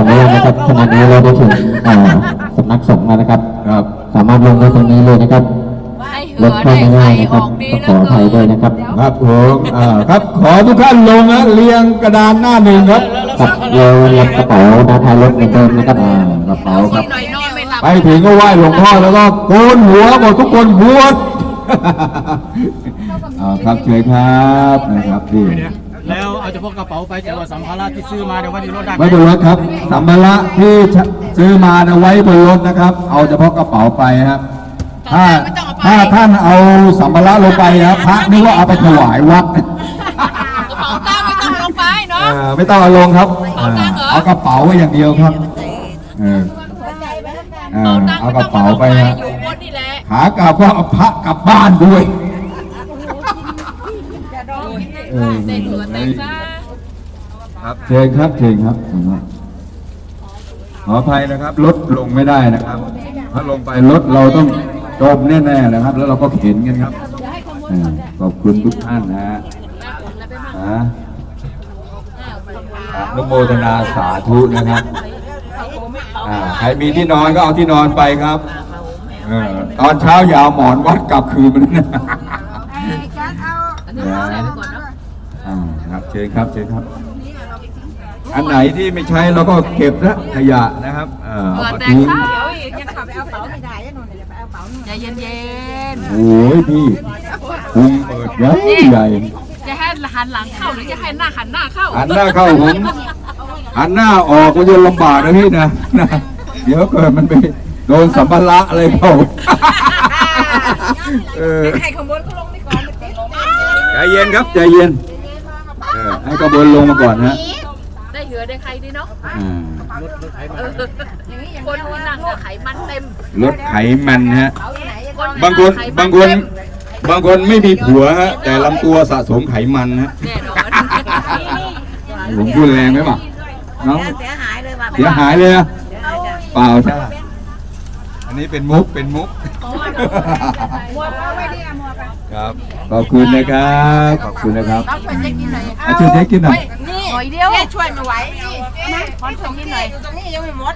ขออนุญาตนะครับขณะนี้เราได้ถึงอ่าสำนักสงฆ์แล้วนะครับ ครับ สามารถลงได้ตรงนี้เลยนะครับให้รเหืถอเข้าได้ไม่ไข่ได้นะคอรับอกดีก็แล้ขวออเกิภัยด้วยนนะครับครับผมอ่าครับขอทุกท่านลงนะเรียงกระดานหน้าหนึ่งครับครับเรารับกระเป๋าด้านท้ายรถเหมือนเดิมนะครับอ่ากระเป๋าครับ หน่อยนอนไม่หลับไปถึงก็ไหว้หลวงพ่อแล้วก็โกนหัวหมดทุกคนบวชอ่าครับเชิญครับนะครับที่แล้ว เอาเฉพาะกระเป๋าไปแต่ว่าสัมภาระที่ซื้อมาเดี๋ยววันนี้รถได้ไหมไว้บนรถครับ สัมภาระที่ซื้อมานะไว้บนรถนะครับ เอาเฉพาะกระเป๋าไปครับ ถ้าถ้าท่านเอาสัมภาระลงไปนะพระนึกว่าเอาไปถวายวัดกระเป๋าตังค์ไม่ต้องลงไปเนาะอ่าไม่ต้องเอาลงครับเอาตังค์เหรอเอากระเป๋าไว้อย่างเดียวครับเออเออเอาตังค์เอาไม่กต้ระองเป๋าลงไปไปฮะอยู่บนนี่แหละขากลับก็เอาพระกลับบ้านด้วย เออเต้นหัวเต้นซะครับเชิญครับเชิญครับขออภัยนะครับรถลงไม่ได้นะครับ ถ้าลงไปรถเราต้องจมแน่ๆนะครับ แล้วเราก็เข็นกันครับขอบคุณทุกท่านนะฮะนโมทนาสาธุนะครับใครมีที่นอนก็เอาที่นอนไปครับตอนเช้าอย่าเอาหมอนวัดกลับคืนมันนะ อันนี้เอาใส่ไปก่อนเนาะอ่าครับเชิญครับเชิญครับ อันไหนที่ไม่ใช้เราก็เก็บนะขยะนะครับเอ่อเปิเอาดมาแต่ทิ้งข้าวอีกใจเย็นโอ้ยพี่พุงเปิดใหญ่ใหญ่ๆ จะให้หันหลังเข้าหรือจะให้หน้าหันหน้าเข้าหันหน้าเข้าผมหันหน้าออกก็จะลำบากนะพี่นะนะ เดี๋ยวเกิดมันไปโดนสัมภาระอะไรเข้าเออให้ขบวนเขาลงไปก่อนมันติด ใจ เย็นครับใจเย็นเออให้กระบวนลงมาก่อนนะได้เหือได้ใครดีเนาะอ่าเออคนที่นั่งกับไขมันเต็มลดไขมันฮะคนที่บางคนไขมับางคนเต็มบางคนไม่มีผัวฮะแต่ลำตัวสะสมไขมันฮะแน่นอนผมพูดแรงไหมป่ะน้องเสียหายเลยว่ะเสียหายเลยนะเปล่าใช่ปะ อันนี้เป็นมุกเป็นมุกครับขอบคุณนะครับ ขอบคุณนะครับเราช่วยเจ๊กินหน่อยอาช่วยเจ๊กินหน่อย นี่หน่อยเดียวช่วยไม่ไหวนี่คนช่วยกินหน่อยตรงนี้ยังไม่หมด